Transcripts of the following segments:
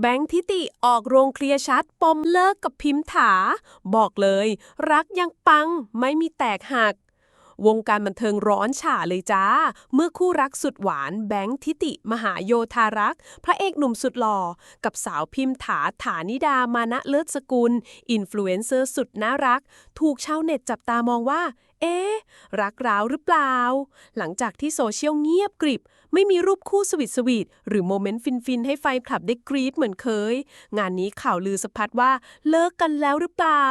แบงค์ทิติออกโรงเคลียร์ชัดปมเลิกกับพิมถา บอกเลย รักยังปังไม่มีแตกหัก วงการบันเทิงร้อนฉ่าเลยจ้า เมื่อคู่รักสุดหวานแบงค์ทิติ มหาโยธารักษ์พระเอกหนุ่มสุดหล่อ กับสาวพิมถาฐานิดามานะเลิศสกุล อินฟลูเอนเซอร์สุดน่ารัก ถูกชาวเน็ตจับตามองว่า เอ๊ะ รักร้าวหรือเปล่า หลังจากที่โซเชียลเงียบกริบ ไม่มีรูปคู่สวีทสวีทหรือโมเมนต์ฟิน ๆ ให้แฟคลับได้กรี๊ดเหมือนเคย งานนี้ข่าวลือสะพัดว่าเลิกกันแล้วหรือเปล่า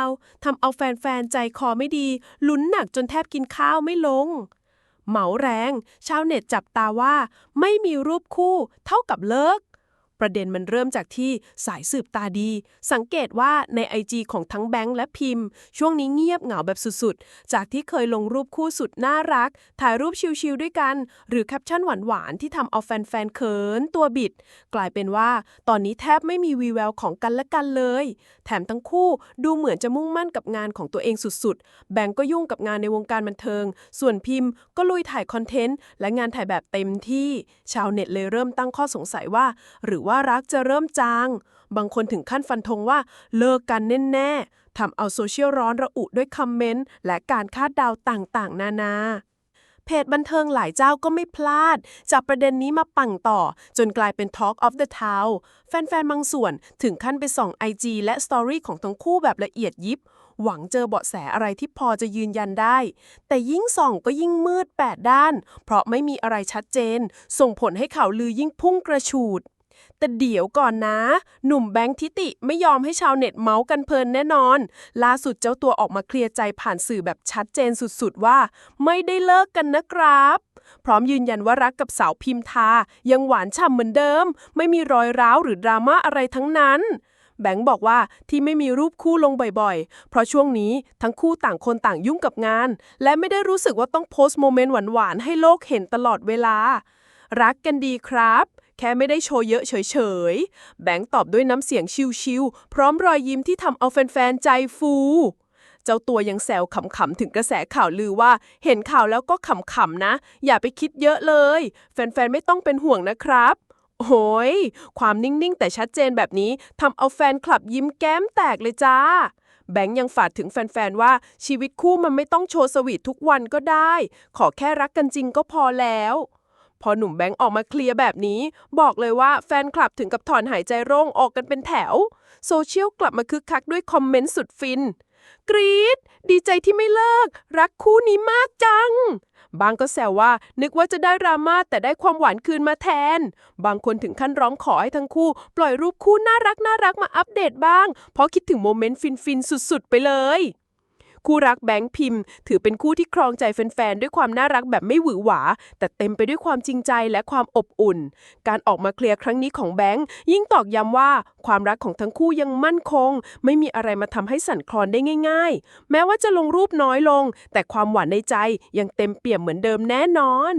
ทำเอาแฟน ๆ ใจคอไม่ดีลุ้นหนักจนแทบกินข้าวไม่ลง เหมาแรง ชาวเน็ตจับตาว่า ไม่มีรูปคู่ เท่ากับเลิก ประเด็นมันเริ่มจากที่สายสืบตาดี สังเกตว่าในไอจีของทั้งแบงค์และพิมพ์ ช่วงนี้เงียบเหงาแบบสุดๆ จากที่เคยลงรูปคู่สุดน่ารัก ถ่ายรูปชิลๆด้วยกัน หรือแคปชั่นหวานๆ ที่ทำเอาแฟนๆเขินตัวบิด กลายเป็นว่าตอนนี้แทบไม่มีวีแววของกันและกันเลย แถมทั้งคู่ดูเหมือนจะมุ่งมั่นกับงานของตัวเองสุดๆ แบงก์ก็ยุ่งกับงานในวงการบันเทิง ส่วนพิมพ์ก็ลุยถ่ายคอนเทนต์และงานถ่ายแบบเต็มที่ ชาวเน็ตเลยเริ่มตั้งข้อสงสัยว่า หรือว่ารักจะเริ่มจาง บางคนถึงขั้นฟันธงว่าเลิกกันแน่ๆทำเอาโซเชียลร้อนระอุด้วยคอมเมนต์และการคาดเดาต่างๆ นานาเพจบันเทิงหลายเจ้าก็ไม่พลาด จับประเด็นนี้มาปั่งต่อ จนกลายเป็น Talk of the Town แฟนๆ บางส่วนถึงขั้นไปส่อง IG และ Story ของทั้งคู่แบบละเอียดยิบ หวังเจอเบาะแสอะไรที่พอจะยืนยันได้ แต่ยิ่งส่องก็ยิ่งมืด8ด้าน เพราะไม่มีอะไรชัดเจน ส่งผลให้ข่าวลือยิ่งพุ่งกระฉูด แต่เดี๋ยวก่อนนะ หนุ่มแบงค์ทิติไม่ยอมให้ชาวเน็ตเมาส์กันเพลินแน่นอน ล่าสุดเจ้าตัวออกมาเคลียร์ใจผ่านสื่อแบบชัดเจนสุดๆว่า ไม่ได้เลิกกันนะครับ พร้อมยืนยันว่ารักกับสาวพิมทา ยังหวานฉ่ำเหมือนเดิม ไม่มีรอยร้าวหรือดราม่าอะไรทั้งนั้นแบงค์บอกว่าที่ไม่มีรูปคู่ลงบ่อยๆ เพราะช่วงนี้ทั้งคู่ต่างคนต่างยุ่งกับงาน และไม่ได้รู้สึกว่าต้องโพสต์โมเมนต์หวานๆ ให้โลกเห็นตลอดเวลา รักกันดีครับ แค่ไม่ได้โชว์เยอะเฉยๆ แบงค์ตอบด้วยน้ำเสียงชิวๆ พร้อมรอยยิ้มที่ทำเอาแฟนๆ ใจฟู เจ้าตัวยังแซวขำๆ ถึงกระแสข่าวลือว่า เห็นข่าวแล้วก็ขำๆ นะ อย่าไปคิดเยอะเลย แฟนๆ ไม่ต้องเป็นห่วงนะครับโอ้ยความนิ่งๆ แต่ชัดเจนแบบนี้ทำเอาแฟนคลับยิ้มแก้มแตกเลยจ้า แบงค์ยังฝากถึงแฟน ๆ ว่าชีวิตคู่มันไม่ต้องโชว์สวีททุกวันก็ได้ ขอแค่รักกันจริงก็พอแล้ว พอหนุ่มแบงค์ออกมาเคลียร์แบบนี้ บอกเลยว่าแฟนคลับถึงกับถอนหายใจโล่งออกกันเป็นแถว โซเชียลกลับมาคึกคักด้วยคอมเมนต์สุดฟิน กรี๊ดดีใจที่ไม่เลิก รักคู่นี้มากจัง บางก็แซวว่า นึกว่าจะได้ราม่าแต่ได้ความหวานคืนมาแทน บางคนถึงขั้นร้องขอให้ทั้งคู่ ปล่อยรูปคู่น่ารักน่ารักมาอัปเดตบ้าง เพราะคิดถึงโมเมนต์ฟินๆสุดๆไปเลย คู่รักแบงค์พิมพ์ ถือเป็นคู่ที่ครองใจแฟนๆ ด้วยความน่ารักแบบไม่หวือหวา แต่เต็มไปด้วยความจริงใจและความอบอุ่น การออกมาเคลียร์ครั้งนี้ของแบงค์ยิ่งตอกย้ำว่าความรักของทั้งคู่ยังมั่นคง ไม่มีอะไรมาทำให้สั่นคลอนได้ง่าย ๆ แม้ว่าจะลงรูปน้อยลง แต่ความหวานในใจยังเต็มเปี่ยมเหมือนเดิมแน่นอน